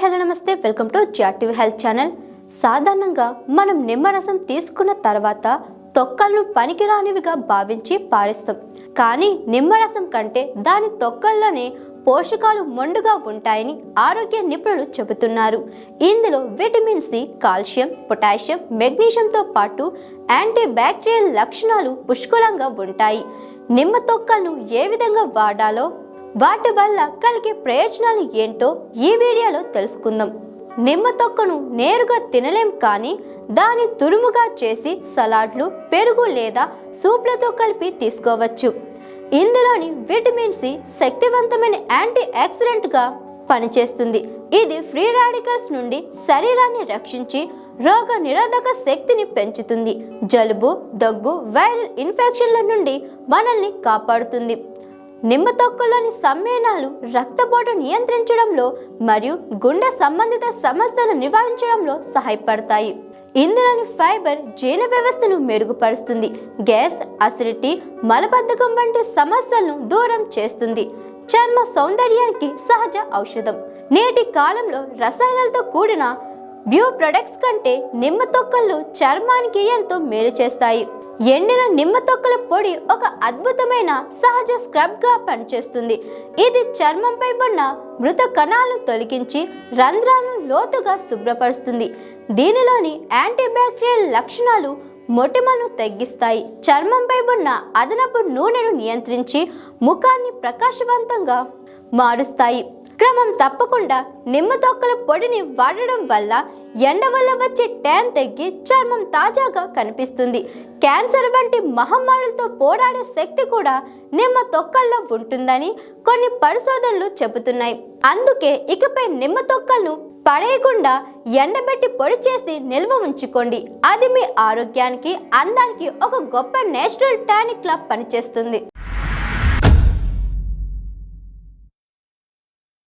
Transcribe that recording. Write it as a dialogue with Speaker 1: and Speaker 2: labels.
Speaker 1: Hello నమస్తే. Welcome to జాటివ్ health channel. సాధారణంగా మనం నిమ్మరసం తీసుకున్న తర్వాత తొక్కలను పనికిరానివిగా భావించి పారేస్తాం కానీ నిమ్మరసం కంటే దాని తొక్కల్లోనే పోషకాలు మొండుగా ఉంటాయని ఆరోగ్య నిపుణులు చెబుతున్నారు. ఇందులో విటమిన్ సి కాల్షియం పొటాషియం మెగ్నీషియంతో పాటు యాంటీ బ్యాక్టీరియల్ లక్షణాలు పుష్కలంగా ఉంటాయి. నిమ్మ తొక్కలను ఏ విధంగా వాడాలో వాటి వల్ల కలిగే ప్రయోజనాలు ఏంటో ఈ వీడియోలో తెలుసుకుందాం. నిమ్మ తొక్కను నేరుగా తినలేం కానీ దాని తురుముగా చేసి సలాడ్లు పెరుగు లేదా సూప్లతో కలిపి తీసుకోవచ్చు. ఇందులోని విటమిన్ సి శక్తివంతమైన యాంటీ యాక్సిడెంట్గా పనిచేస్తుంది. ఇది ఫ్రీ రాడికల్స్ నుండి శరీరాన్ని రక్షించి రోగ నిరోధక శక్తిని పెంచుతుంది. జలుబు దగ్గు వైరల్ ఇన్ఫెక్షన్ల నుండి మనల్ని కాపాడుతుంది. నిమ్మ తొక్కలోని సమ్మేళనాలు రక్తపోటు నియంత్రించడంలో మరియు గుండె సంబంధిత సమస్యలను నివారించడంలో సహాయపడతాయి. ఇందులోని ఫైబర్ జీర్ణ వ్యవస్థను మెరుగుపరుస్తుంది. గ్యాస్ అసిడిటీ మలబద్ధకం వంటి సమస్యలను దూరం చేస్తుంది. చర్మ సౌందర్యానికి సహజ ఔషధం. నేటి కాలంలో రసాయనాలతో కూడిన బ్యూ ప్రొడక్ట్స్ కంటే నిమ్మ తొక్కలు చర్మానికి ఎంతో మేలు చేస్తాయి. ఎండిన నిమ్మ తొక్కల పొడి ఒక అద్భుతమైన సహజ స్క్రబ్గా పనిచేస్తుంది. ఇది చర్మంపై ఉన్న మృత కణాలను తొలగించి రంధ్రాలను లోతుగా శుభ్రపరుస్తుంది. దీనిలోని యాంటీబ్యాక్టీరియల్ లక్షణాలు మొటిమను తగ్గిస్తాయి. చర్మంపై ఉన్న అదనపు నూనెను నియంత్రించి ముఖాన్ని ప్రకాశవంతంగా మారుస్తాయి. క్రమం తప్పకుండా నిమ్మ తొక్కల పొడిని వాడడం వల్ల ఎండ వల్ల వచ్చే ట్యాన్ తగ్గి చర్మం తాజాగా కనిపిస్తుంది. క్యాన్సర్ వంటి మహమ్మారులతో పోరాడే శక్తి కూడా నిమ్మ తొక్కల్లో ఉంటుందని కొన్ని పరిశోధనలు చెబుతున్నాయి. అందుకే ఇకపై నిమ్మ తొక్కలను పడేయకుండా ఎండబెట్టి పొడి చేసి నిల్వ ఉంచుకోండి. అది మీ ఆరోగ్యానికి అందానికి ఒక గొప్ప నేచురల్ టానిక్ లా పనిచేస్తుంది.